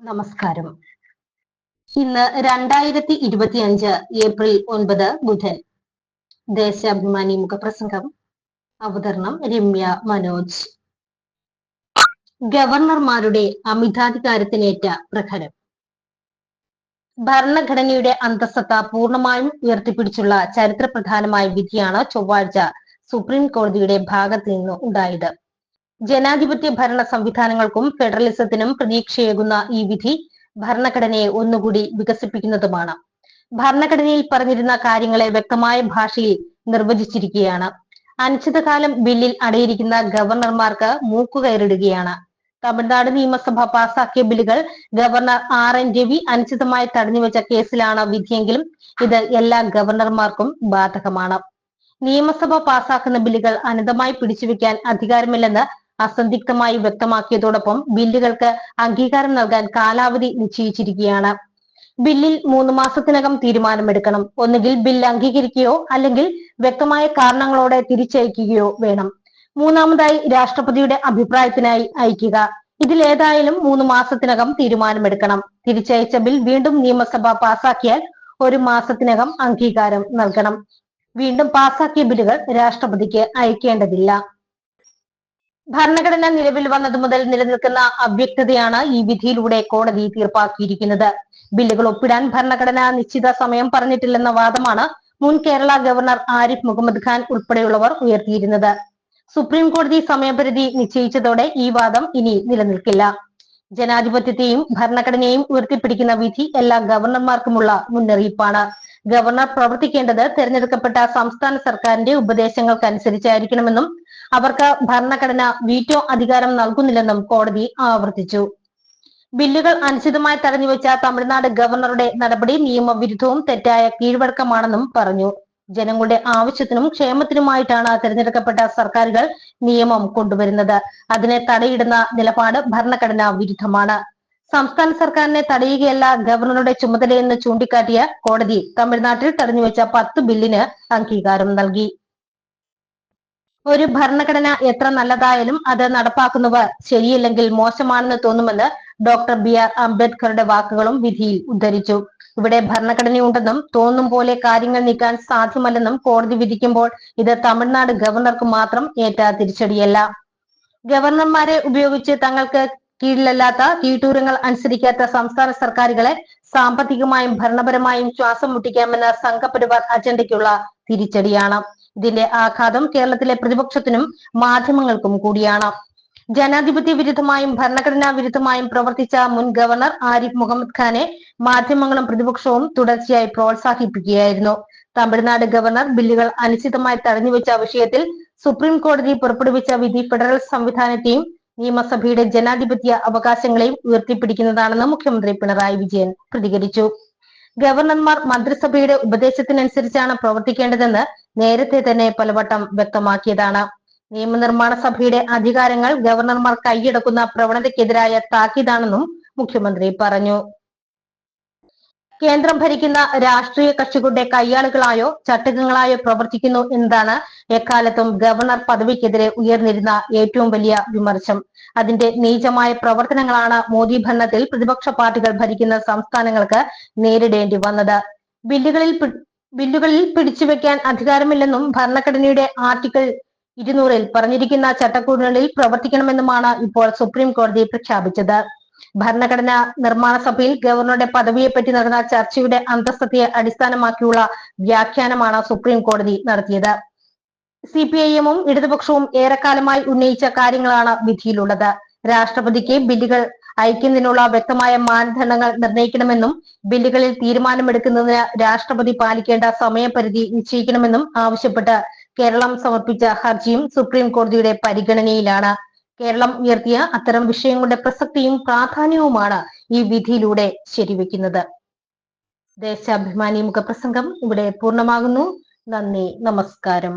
നമസ്കാരം. ഇന്ന് രണ്ടായിരത്തി ഇരുപത്തി അഞ്ച് ഏപ്രിൽ ഒൻപത് ബുധൻ ദേശാഭിമാനി മുഖപ്രസംഗം അവതരണം രമ്യ മനോജ്. ഗവർണർമാരുടെ അമിതാധികാരത്തിനേറ്റ പ്രഖരം ഭരണഘടനയുടെ അന്തസ്സത്ത പൂർണമായും ഉയർത്തിപ്പിടിച്ചുള്ള ചരിത്രപ്രധാനമായ വിധിയാണ് ചൊവ്വാഴ്ച സുപ്രീം കോടതിയുടെ ഭാഗത്ത് നിന്ന് ഉണ്ടായത്. ജനാധിപത്യ ഭരണ സംവിധാനങ്ങൾക്കും ഫെഡറലിസത്തിനും പ്രതീക്ഷയേകുന്ന ഈ വിധി ഭരണഘടനയെ ഒന്നുകൂടി വികസിപ്പിക്കുന്നതുമാണ്. ഭരണഘടനയിൽ പറഞ്ഞിരുന്ന കാര്യങ്ങളെ വ്യക്തമായ ഭാഷയിൽ നിർവചിച്ചിരിക്കുകയാണ്. അനിശ്ചിതകാലം ബില്ലിൽ അടയിരിക്കുന്ന ഗവർണർമാർക്ക് മൂക്കുകയറിടുകയാണ് തമിഴ്നാട് നിയമസഭ പാസാക്കിയ ബില്ലുകൾ ഗവർണർ ആർ എൻ രവി അനിശ്ചിതമായി തടഞ്ഞുവെച്ച കേസിലാണ് വിധിയെങ്കിലും ഇത് എല്ലാ ഗവർണർമാർക്കും ബാധകമാണ്. നിയമസഭ പാസാക്കുന്ന ബില്ലുകൾ അനന്തമായി പിടിച്ചുവെക്കാൻ അധികാരമില്ലെന്ന് അസന്ദിഗ്ധമായി വ്യക്തമാക്കിയതോടൊപ്പം ബില്ലുകൾക്ക് അംഗീകാരം നൽകാൻ കാലാവധി നിശ്ചയിച്ചിരിക്കുകയാണ്. ബില്ലിൽ മൂന്ന് മാസത്തിനകം തീരുമാനമെടുക്കണം. ഒന്നുകിൽ ബിൽ അംഗീകരിക്കുകയോ അല്ലെങ്കിൽ വ്യക്തമായ കാരണങ്ങളോടെ തിരിച്ചയക്കുകയോ വേണം. മൂന്നാമതായി രാഷ്ട്രപതിയുടെ അഭിപ്രായത്തിനായി അയക്കുക ഇതിലേതായാലും മൂന്ന് മാസത്തിനകം തീരുമാനമെടുക്കണം. തിരിച്ചയച്ച ബിൽ വീണ്ടും നിയമസഭ പാസാക്കിയാൽ ഒരു മാസത്തിനകം അംഗീകാരം നൽകണം. വീണ്ടും പാസാക്കിയ ബില്ലുകൾ രാഷ്ട്രപതിക്ക് അയക്കേണ്ടതില്ല. ഭരണഘടന നിലവിൽ വന്നതു മുതൽ നിലനിൽക്കുന്ന അവ്യക്തതയാണ് ഈ വിധിയിലൂടെ കോടതി തീർപ്പാക്കിയിരിക്കുന്നത്. ബില്ലുകൾ ഒപ്പിടാൻ ഭരണഘടന നിശ്ചിത സമയം പറഞ്ഞിട്ടില്ലെന്ന വാദമാണ് മുൻ കേരള ഗവർണർ ആരിഫ് മുഹമ്മദ് ഖാൻ ഉൾപ്പെടെയുള്ളവർ ഉയർത്തിയിരുന്നത്. സുപ്രീം കോടതി സമയപരിധി നിശ്ചയിച്ചതോടെ ഈ വാദം ഇനി നിലനിൽക്കില്ല. ജനാധിപത്യത്തെയും ഭരണഘടനയെയും ഉയർത്തിപ്പിടിക്കുന്ന വിധി എല്ലാ ഗവർണർമാർക്കുമുള്ള മുന്നറിയിപ്പാണ്. ഗവർണർ പ്രവർത്തിക്കേണ്ടത് തെരഞ്ഞെടുക്കപ്പെട്ട സംസ്ഥാന സർക്കാരിന്റെ ഉപദേശങ്ങൾക്കനുസരിച്ചായിരിക്കണമെന്നും അവർക്ക് ഭരണഘടന വീറ്റോ അധികാരം നൽകുന്നില്ലെന്നും കോടതി ആവർത്തിച്ചു. ബില്ലുകൾ അനുചിതമായി തടഞ്ഞുവെച്ച തമിഴ്നാട് ഗവർണറുടെ നടപടി നിയമവിരുദ്ധവും തെറ്റായ കീഴ്വഴക്കമാണെന്നും പറഞ്ഞു. ജനങ്ങളുടെ ആവശ്യത്തിനും ക്ഷേമത്തിനുമായിട്ടാണ് തെരഞ്ഞെടുക്കപ്പെട്ട സർക്കാരുകൾ നിയമം കൊണ്ടുവരുന്നത്. അതിനെ തടയിടുന്ന നിലപാട് ഭരണഘടനാ വിരുദ്ധമാണ്. സംസ്ഥാന സർക്കാരിനെ തടയുകയല്ല ഗവർണറുടെ ചുമതലയെന്ന് ചൂണ്ടിക്കാട്ടിയ കോടതി തമിഴ്നാട്ടിൽ തടഞ്ഞുവെച്ച പത്ത് ബില്ലിന് അംഗീകാരം നൽകി. ഒരു ഭരണഘടന എത്ര നല്ലതായാലും അത് നടപ്പാക്കുന്നവർ ശരിയില്ലെങ്കിൽ മോശമാണെന്ന് തോന്നുമെന്ന് ഡോക്ടർ ബി ആർ അംബേദ്കറുടെ വാക്കുകളും വിധിയിൽ ഉദ്ധരിച്ചു. ഇവിടെ ഭരണഘടനയുണ്ടെന്നും തോന്നും പോലെ കാര്യങ്ങൾ നീക്കാൻ സാധ്യമല്ലെന്നും കോടതി വിധിക്കുമ്പോൾ ഇത് തമിഴ്നാട് ഗവർണർക്ക് മാത്രം ഏറ്റ തിരിച്ചടിയല്ല. ഗവർണർമാരെ ഉപയോഗിച്ച് തങ്ങൾക്ക് കീഴിലല്ലാത്ത തീട്ടൂരങ്ങൾ അനുസരിക്കാത്ത സംസ്ഥാന സർക്കാരുകളെ സാമ്പത്തികമായും ഭരണപരമായും ശ്വാസം മുട്ടിക്കാമെന്ന സംഘപരിവാർ അജണ്ടയ്ക്കുള്ള തിരിച്ചടിയാണ്. ഇതിന്റെ ആഘാതം കേരളത്തിലെ പ്രതിപക്ഷത്തിനും മാധ്യമങ്ങൾക്കും കൂടിയാണ്. ജനാധിപത്യ വിരുദ്ധമായും ഭരണഘടനാ വിരുദ്ധമായും പ്രവർത്തിച്ച മുൻ ഗവർണർ ആരിഫ് മുഹമ്മദ് ഖാനെ മാധ്യമങ്ങളും പ്രതിപക്ഷവും തുടർച്ചയായി പ്രോത്സാഹിപ്പിക്കുകയായിരുന്നു. തമിഴ്നാട് ഗവർണർ ബില്ലുകൾ അനിശ്ചിതമായി തടഞ്ഞുവെച്ച വിഷയത്തിൽ സുപ്രീം കോടതി പുറപ്പെടുവിച്ച വിധി ഫെഡറൽ സംവിധാനത്തെയും നിയമസഭയുടെ ജനാധിപത്യ അവകാശങ്ങളെയും ഉയർത്തിപ്പിടിക്കുന്നതാണെന്ന് മുഖ്യമന്ത്രി പിണറായി വിജയൻ പ്രതികരിച്ചു. ഗവർണർമാർ മന്ത്രിസഭയുടെ ഉപദേശത്തിനനുസരിച്ചാണ് പ്രവർത്തിക്കേണ്ടതെന്ന് നേരത്തെ തന്നെ പലവട്ടം വ്യക്തമാക്കിയതാണ്. നിയമനിർമ്മാണ സഭയുടെ അധികാരങ്ങൾ ഗവർണർമാർ കൈയടക്കുന്ന പ്രവണതയ്ക്കെതിരായ താക്കീതാണെന്നും മുഖ്യമന്ത്രി പറഞ്ഞു. കേന്ദ്രം ഭരിക്കുന്ന രാഷ്ട്രീയ കക്ഷികളുടെ കയ്യാളുകളായോ ചട്ടകങ്ങളായോ പ്രവർത്തിക്കുന്നു എന്നതാണ് എക്കാലത്തും ഗവർണർ പദവിക്കെതിരെ ഉയർന്നിരുന്ന ഏറ്റവും വലിയ വിമർശം. അതിന്റെ നീചമായ പ്രവർത്തനങ്ങളാണ് മോദി ഭരണത്തിൽ പ്രതിപക്ഷ പാർട്ടികൾ ഭരിക്കുന്ന സംസ്ഥാനങ്ങൾക്ക് നേരിടേണ്ടി വന്നത്. ബില്ലുകളിൽ ബില്ലുകളിൽ പിടിച്ചുവെക്കാൻ അധികാരമില്ലെന്നും ഭരണഘടനയുടെ ആർട്ടിക്കിൾ ഇരുന്നൂറിൽ പറഞ്ഞിരിക്കുന്ന ചട്ടക്കൂടുകളിൽ പ്രവർത്തിക്കണമെന്നുമാണ് ഇപ്പോൾ സുപ്രീം കോടതി പ്രഖ്യാപിച്ചത്. ഭരണഘടന നിർമ്മാണ സഭയിൽ ഗവർണറുടെ പദവിയെപ്പറ്റി നടന്ന ചർച്ചയുടെ അന്തസ്ഥതയെ അടിസ്ഥാനമാക്കിയുള്ള വ്യാഖ്യാനമാണ് സുപ്രീം കോടതി നടത്തിയത്. സി പി ഐ എമ്മും ഇടതുപക്ഷവും ഏറെക്കാലമായി ഉന്നയിച്ച കാര്യങ്ങളാണ് വിധിയിലുള്ളത്. രാഷ്ട്രപതിക്ക് ബില്ലുകൾ അയക്കുന്നതിനുള്ള വ്യക്തമായ മാനദണ്ഡങ്ങൾ നിർണയിക്കണമെന്നും ബില്ലുകളിൽ തീരുമാനമെടുക്കുന്നതിന് രാഷ്ട്രപതി പാലിക്കേണ്ട സമയപരിധി നിശ്ചയിക്കണമെന്നും ആവശ്യപ്പെട്ട് കേരളം സമർപ്പിച്ച ഹർജിയും സുപ്രീം കോടതിയുടെ പരിഗണനയിലാണ്. കേരളം ഉയർത്തിയ അത്തരം വിഷയങ്ങളുടെ പ്രസക്തിയും പ്രാധാന്യവുമാണ് ഈ വിധിയിലൂടെ ശരിവെക്കുന്നത്. ദേശാഭിമാനി മുഖപ്രസംഗം ഇവിടെ പൂർണമാകുന്നു. നന്ദി നമസ്കാരം.